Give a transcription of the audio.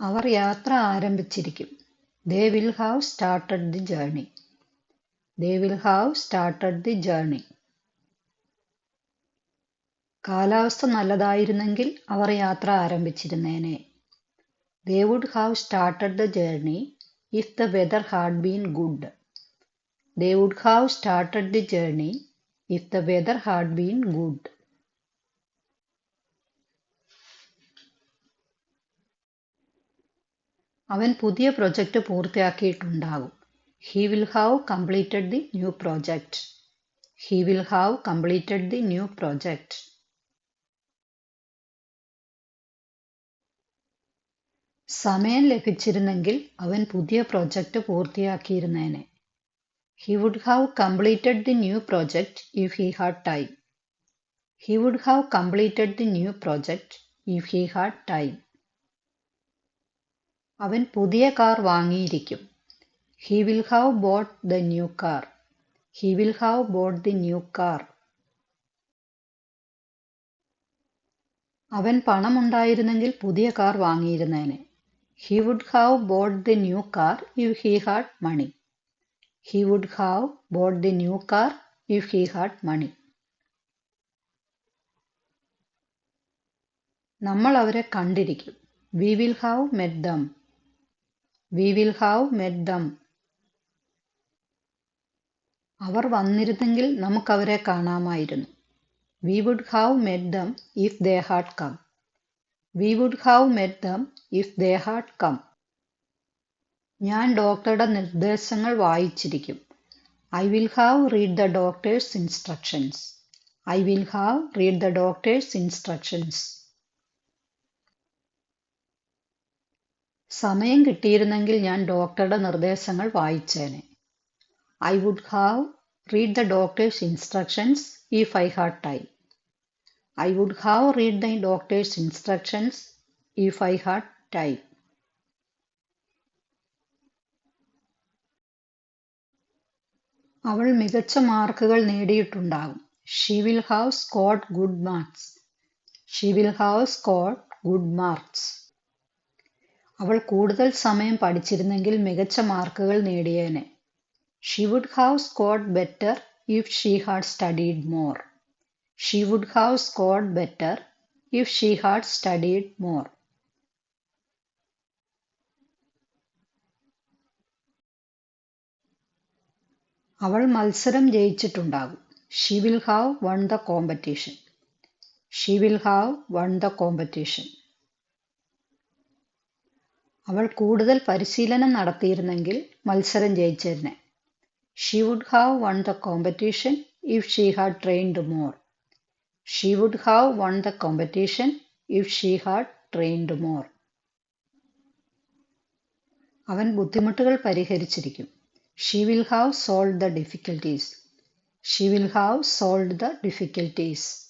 അവർ യാത്ര ആരംഭിച്ചിരിക്കും. They will have started the journey they will have started the journey കാലാവസ്ഥ നല്ലതായിരുന്നെങ്കിൽ അവർ യാത്ര ആരംഭിച്ചിരുന്നേനെ. They would have started the journey if the weather had been good they would have started the journey if the weather had been good അവൻ പുതിയ project പൂർത്തിയാക്കിയിട്ടുണ്ടാകും. He will have completed the new project he will have completed the new project സമയം ലഭിച്ചിരുന്നെങ്കിൽ അവൻ പുതിയ project പൂർത്തിയാക്കിയിരുന്നേനെ. He would have completed the new project if he had time he would have completed the new project if he had time അവൻ പുതിയ car വാങ്ങിയിരിക്കും. He will have bought the new car he will have bought the new car അവൻ പണമുണ്ടായിരുന്നെങ്കിൽ പുതിയ car വാങ്ങിയിരുന്നേനെ. He would have bought the new car if he had money he would have bought the new car if he had money നമ്മൾ അവരെ കണ്ടിരിക്കും. We will have met them we will have met them അവർ വന്നിരുന്നെങ്കിൽ നമുക്കവരെ കാണാമായിരുന്നു. We would have met them if they had come we would have met them if they had come ഞാൻ ഡോക്ടറുടെ നിർദ്ദേശങ്ങൾ വായിച്ചിരിക്കും. I will have read the doctor's instructions I will have read the doctor's instructions സമയം കിട്ടിയിരുന്നെങ്കിൽ ഞാൻ ഡോക്ടറുടെ നിർദ്ദേശങ്ങൾ വായിച്ചേനെ. I would have read the doctor's instructions if I had time. I would have read the doctor's instructions if I had time. അവൾ മികച്ച മാർക്കുകൾ നേടിയിട്ടുണ്ടാകും. She will have scored good marks she will have scored good marks അവൾ കൂടുതൽ സമയം പഠിച്ചിരുന്നെങ്കിൽ മികച്ച മാർക്കുകൾ നേടിയേനെ. She would have scored better if she had studied more she would have scored better if she had studied more അവൾ മത്സരം ജയിച്ചിട്ടുണ്ടാകും. She will have won the competition she will have won the competition അവൾ കൂടുതൽ പരിശീലനം നടത്തിയിരുന്നെങ്കിൽ മത്സരം ജയിച്ചേനെ. She would have won the competition if she had trained more she would have won the competition if she had trained more അവൻ ബുദ്ധിമുട്ടുകൾ പരിഹരിച്ചിരിക്കും. She will have solve the difficulties she will have solve the difficulties